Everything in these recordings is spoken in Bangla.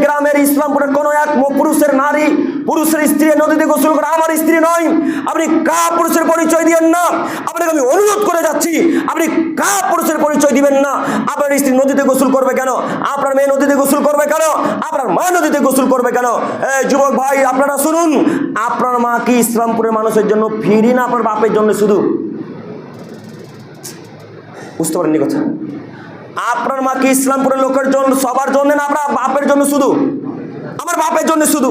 গ্রামের ইসলামপুরের কোন এক পুরুষের নারী, পুরুষের স্ত্রী নদীতে গোসল করে, আমার স্ত্রী নয়। আপনি কা পুরুষের পরিচয় দিবেন না। আপনাকে আমি অনুরোধ করে যাচ্ছি, আপনি কা পুরুষের পরিচয় দিবেন না। আপনার স্ত্রী নদীতে গোসল করবে কেন? আপনার মেয়ে নদীতে গোসল করবে কেন? আপনার মা নদীতে গোসল করবে কেন? যুবক ভাই, আপনারা শুনুন। আপনার মা কি ইসলামপুরের মানুষের জন্য ফিরি না আপনার বাপের জন্য শুধু? বুঝতে পারেননি কথা। আপনার মা কি ইসলামপুরের লোকের জন্য, সবার জন্য না আপনার বাপের জন্য শুধু? আমার বাপের জন্য শুধু।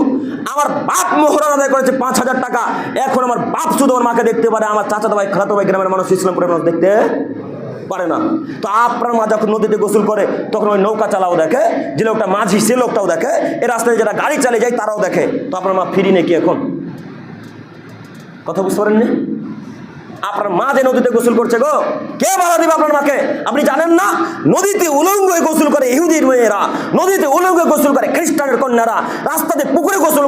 আমার বাপ মোহরান আদায় করেছে পাঁচ হাজার টাকা। এখন আমার বাপ শুধু আমার মাকে দেখতে পারে, আমার চাচাতো ভাই, খালাতো ভাই গ্রামের মানুষ, ইসলামপুরের মানুষ দেখতে পারে না। তো আপনার মা যখন নদীতে গোসল করে, তখন ওই নৌকা চালাও দেখে, যে লোকটা মাঝি, সে লোকটাও দেখে, এ রাস্তায় যারা গাড়ি চালিয়ে যায়, তারাও দেখে। তো আপনার মা ফিরি নাকি এখন? কথা বুঝতে পারেননি? আপনার মা যে নদীতে গোসল করছে গো, কে বাধা দিবে আপনার মাকে? আপনি জানেন না? নদীতে উলঙ্গ গোসল করে ইহুদির মেয়েরা, নদীতে উলঙ্গ গোসল করে খ্রিস্টানের কন্যারা, রাস্তাতে পুকুরে গোসল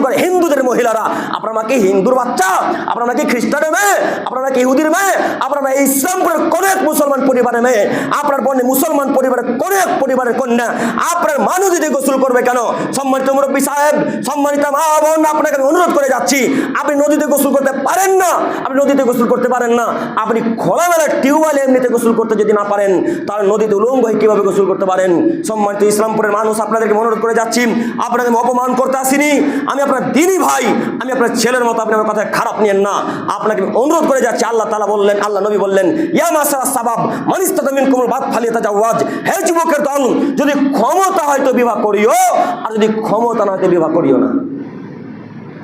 মহিলারা, আপনার মা কি হিন্দুর বাচ্চা? আপনার মা কি খ্রিস্টানের মেয়ে? আপনার মা কি ইহুদির মেয়ে? আপনার ইসলামপুরের কোন এক মুসলমান পরিবারের মেয়ে? আপনার বোনে মুসলমান পরিবারের কোন এক পরিবারের কন্যা? আপনার মা নদীতে গোসল করবে কেন? সম্মানিত মুরব্বী সাহেব, সম্মানিত মা বোন, আপনাকে অনুরোধ করে যাচ্ছি, আপনি নদীতে গোসল করতে পারেন না। আপনি নদীতে গোসল করতে পারেন না। আপনি খোলামেলা টিউবওয়েলে এমনিতে গোসল করতে যদি না পারেন, তাহলে নদীতে উলঙ্গ হয়ে কীভাবে গোসল করতে পারেন? সম্মানিত ইসলামপুরের মানুষ, আপনাদেরকে অনুরোধ করে যাচ্ছি, আপনাকে অপমান করতে আসিনি। আমি আপনার দিনই ভাই আমি আপনার ছেলের মতো, আপনি আমার কথা খারাপ নিয়েন না। আপনাকে অনুরোধ করে যাচ্ছি, আল্লাহ তালা বললেন, আল্লাহ নবী বললেন, ইয়া মাসারা সাবাব মানিস্তা মিন কোমর বাদ ফালিয়ে তাজা ওয়াজ হে যুবকের দল, যদি ক্ষমতা হয় তো বিবাহ করিও, আর যদি ক্ষমতা না হয় তো বিবাহ করিও না।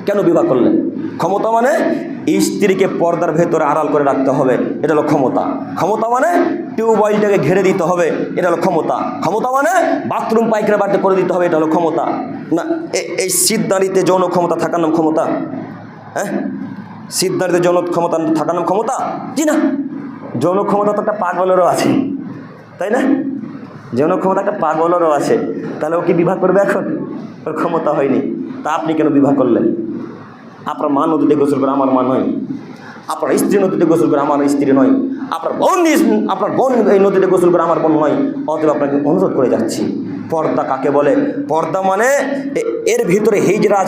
কেন বিবাহ করলেন? ক্ষমতা মানে স্ত্রীকে পর্দার ভেতরে আড়াল করে রাখতে হবে, এটা হলো ক্ষমতা। ক্ষমতা মানে টিউবওয়েলটাকে ঘেরে দিতে হবে, এটা হলো ক্ষমতা। ক্ষমতা মানে বাথরুম পাইখানা বাড়িতে করে দিতে হবে, এটা হলো ক্ষমতা। না এই সিদ্ধারিতে যৌন ক্ষমতা থাকার নাম ক্ষমতা? হ্যাঁ? সিদ্ধারিতে যৌন ক্ষমতা থাকার নাম ক্ষমতা? জি না। যৌন ক্ষমতা তো একটা পাগলেরও আছে, তাই না? যৌন ক্ষমতা একটা পাগলেরও আছে, তাহলে ও কি বিবাহ করবে এখন? ওর ক্ষমতা হয়নি। তা আপনি কেন বিবাহ করলেন? আপনার মা নদীতে গোসল করে আমার মা নয়। আপনার স্ত্রী নদীতে গোসল করে আমার স্ত্রী নয়। আপনার বোন আপনার বোন এই নদীতে গোসল করে আমার বোন নয়। অতএব আপনাকে অনুরোধ করে যাচ্ছি। পর্দা কাকে বলে? পর্দা মানে এর ভিতরে হিজরা